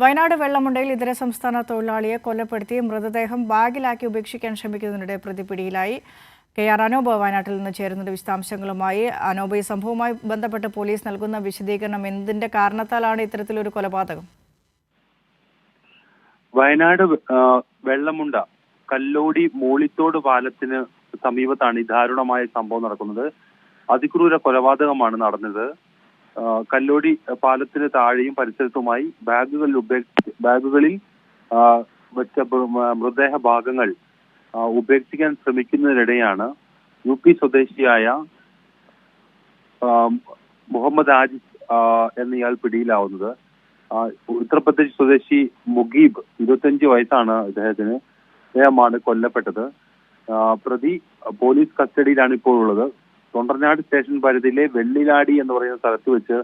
വയനാട് വെള്ളമുണ്ടയിൽ ഇതര സംസ്ഥാന തൊഴിലാളിയെ കൊലപ്പെടുത്തി മൃതദേഹം ബാഗിലാക്കി ഉപേക്ഷിക്കാൻ ശ്രമിക്കുന്നതിനിടെ പ്രതി പിടിയിലായി. കെ ആർ അനൂപ് വയനാട്ടിൽ നിന്ന് ചേരുന്നത് വിശദാംശങ്ങളുമായി. അനൂപ് ഈ സംഭവവുമായി ബന്ധപ്പെട്ട് പോലീസ് നൽകുന്ന വിശദീകരണം എന്തിന്റെ കാരണത്താലാണ് ഇത്തരത്തിലൊരു കൊലപാതകം? വയനാട് വെള്ളമുണ്ട കല്ലോടി മൂളിത്തോട് പാലത്തിന് സമീപത്താണ് ഈ ദാരുണമായ സംഭവം നടക്കുന്നത്. അതിക്രൂര കൊലപാതകമാണ് നടന്നത്. കല്ലോടി പാലത്തിന് താഴെയും പരിസരത്തുമായി ബാഗുകളിൽ ബാഗുകളിൽ വെച്ച മൃതദേഹ ഭാഗങ്ങൾ ഉപേക്ഷിക്കാൻ ശ്രമിക്കുന്നതിനിടെയാണ് യു പി സ്വദേശിയായ മുഹമ്മദ് ആജിസ് എന്ന എന്നയാൾ പിടിയിലാവുന്നത്. ഉത്തർപ്രദേശ് സ്വദേശി മുഗീബ് ഇരുപത്തിയഞ്ച് വയസ്സാണ് ഇദ്ദേഹത്തിന്. അദ്ദേഹമാണ് കൊല്ലപ്പെട്ടത്. പ്രതി പോലീസ് കസ്റ്റഡിയിലാണ് ഇപ്പോൾ ഉള്ളത് തൊണ്ടർനാട് സ്റ്റേഷൻ പരിധിയിലെ വെള്ളിലാടി എന്ന് പറയുന്ന സ്ഥലത്ത് വെച്ച്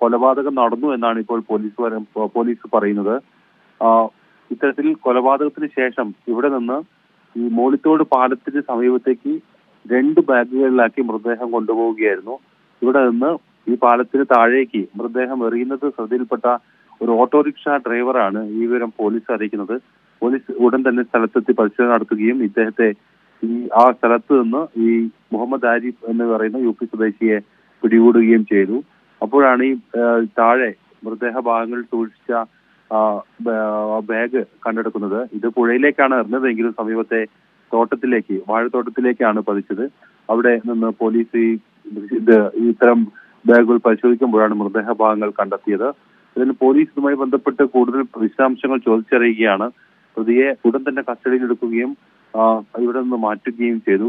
കൊലപാതകം നടന്നു എന്നാണ് ഇപ്പോൾ പോലീസ് പോലീസ് പറയുന്നത്. ഇത്തരത്തിൽ കൊലപാതകത്തിന് ശേഷം ഇവിടെ നിന്ന് ഈ മോളിത്തോട് പാലത്തിന് സമീപത്തേക്ക് രണ്ട് ബാഗുകളിലാക്കി മൃതദേഹം കൊണ്ടുപോവുകയായിരുന്നു. ഇവിടെ നിന്ന് ഈ പാലത്തിന് താഴേക്ക് മൃതദേഹം എറിയുന്നത് ശ്രദ്ധയിൽപ്പെട്ട ഒരു ഓട്ടോറിക്ഷ ഡ്രൈവറാണ് ഈ വിവരം പോലീസ് അറിയിക്കുന്നത്. പോലീസ് ഉടൻ തന്നെ സ്ഥലത്തെത്തി പരിശോധന നടത്തുകയും ഇദ്ദേഹത്തെ ഈ ആ സ്ഥലത്ത് നിന്ന് ഈ മുഹമ്മദ് ആരിഫ് എന്ന് പറയുന്ന യു പി സ്വദേശിയെ പിടികൂടുകയും ചെയ്തു. അപ്പോഴാണ് ഈ താഴെ മൃതദേഹ ഭാഗങ്ങൾ സൂക്ഷിച്ച ബാഗ് കണ്ടെടുക്കുന്നത്. ഇത് പുഴയിലേക്കാണ് എറിഞ്ഞതെങ്കിലും സമീപത്തെ തോട്ടത്തിലേക്ക് വാഴത്തോട്ടത്തിലേക്കാണ് പതിച്ചത്. അവിടെ നിന്ന് പോലീസ് ഈ ഇത് ഇത്തരം ബാഗുകൾ പരിശോധിക്കുമ്പോഴാണ് മൃതദേഹ ഭാഗങ്ങൾ കണ്ടെത്തിയത്. ഇതിന് പോലീസുമായി ബന്ധപ്പെട്ട് കൂടുതൽ വിശദാംശങ്ങൾ ചോദിച്ചറിയുകയാണ്. പ്രതിയെ ഉടൻ തന്നെ കസ്റ്റഡിയിൽ എടുക്കുകയും ഇവിടെ നിന്ന് മാറ്റുകയും ചെയ്തു.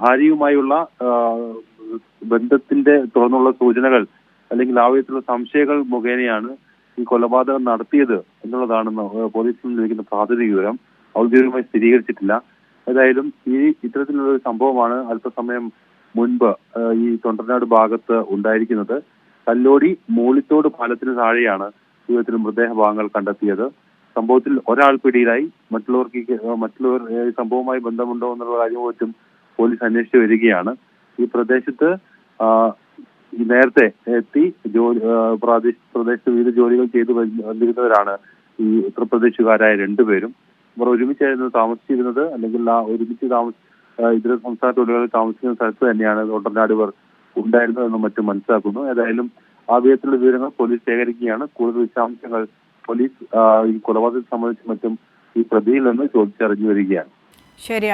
ഭാര്യയുമായുള്ള ബന്ധത്തിന്റെ തുടർന്നുള്ള സൂചനകൾ അല്ലെങ്കിൽ ആ വിധത്തിലുള്ള സംശയങ്ങൾ മുഖേനയാണ് ഈ കൊലപാതകം നടത്തിയത് എന്നുള്ളതാണെന്ന് പോലീസിൽ നിന്ന് ലഭിക്കുന്ന പ്രാഥമിക വിവരം ഔദ്യോഗികമായി സ്ഥിരീകരിച്ചിട്ടില്ല. ഏതായാലും ഈ ഇത്തരത്തിലുള്ള ഒരു സംഭവമാണ് അല്പസമയം മുൻപ് ഈ തൊണ്ടർനാട് ഭാഗത്ത് ഉണ്ടായിരിക്കുന്നത്. കല്ലോടി മൂളിത്തോട് പാലത്തിന് താഴെയാണ് ജീവിതത്തിൽ മൃതദേഹ ഭാഗങ്ങൾ കണ്ടെത്തിയത്. സംഭവത്തിൽ ഒരാൾ പിടിയിലായി. മറ്റുള്ളവർക്ക് മറ്റുള്ളവർ സംഭവവുമായി ബന്ധമുണ്ടോ എന്നുള്ള കാര്യം പോലീസ് അന്വേഷിച്ചു വരികയാണ്. ഈ പ്രദേശത്ത് നേരത്തെ എത്തി ജോലി പ്രാദേശിക പ്രദേശത്ത് വിവിധ ജോലികൾ ചെയ്തു വരി- വന്നിരുന്നവരാണ് ഈ ഉത്തർപ്രദേശുകാരായ രണ്ടുപേരും ഇവർ ഒരുമിച്ചായിരുന്നു താമസിച്ചിരുന്നത്. അല്ലെങ്കിൽ ആ ഒരുമിച്ച് താമസ ഇതര സംസ്ഥാന തൊഴിലാളികൾ താമസിക്കുന്ന സ്ഥലത്ത് തന്നെയാണ് തൊണ്ടനാട് ഇവർ ഉണ്ടായിരുന്നതെന്നും മറ്റും മനസ്സിലാക്കുന്നു. ഏതായാലും ആ വിധത്തിലുള്ള വിവരങ്ങൾ പോലീസ് ശേഖരിക്കുകയാണ്. കൂടുതൽ വിശദാംശങ്ങൾ പോലീസ് ഈ കൊലപാതകം സംബന്ധിച്ച് മറ്റും ഈ പ്രതിയിൽ നിന്ന് ചോദിച്ചറിഞ്ഞു വരികയാണ്. ശരി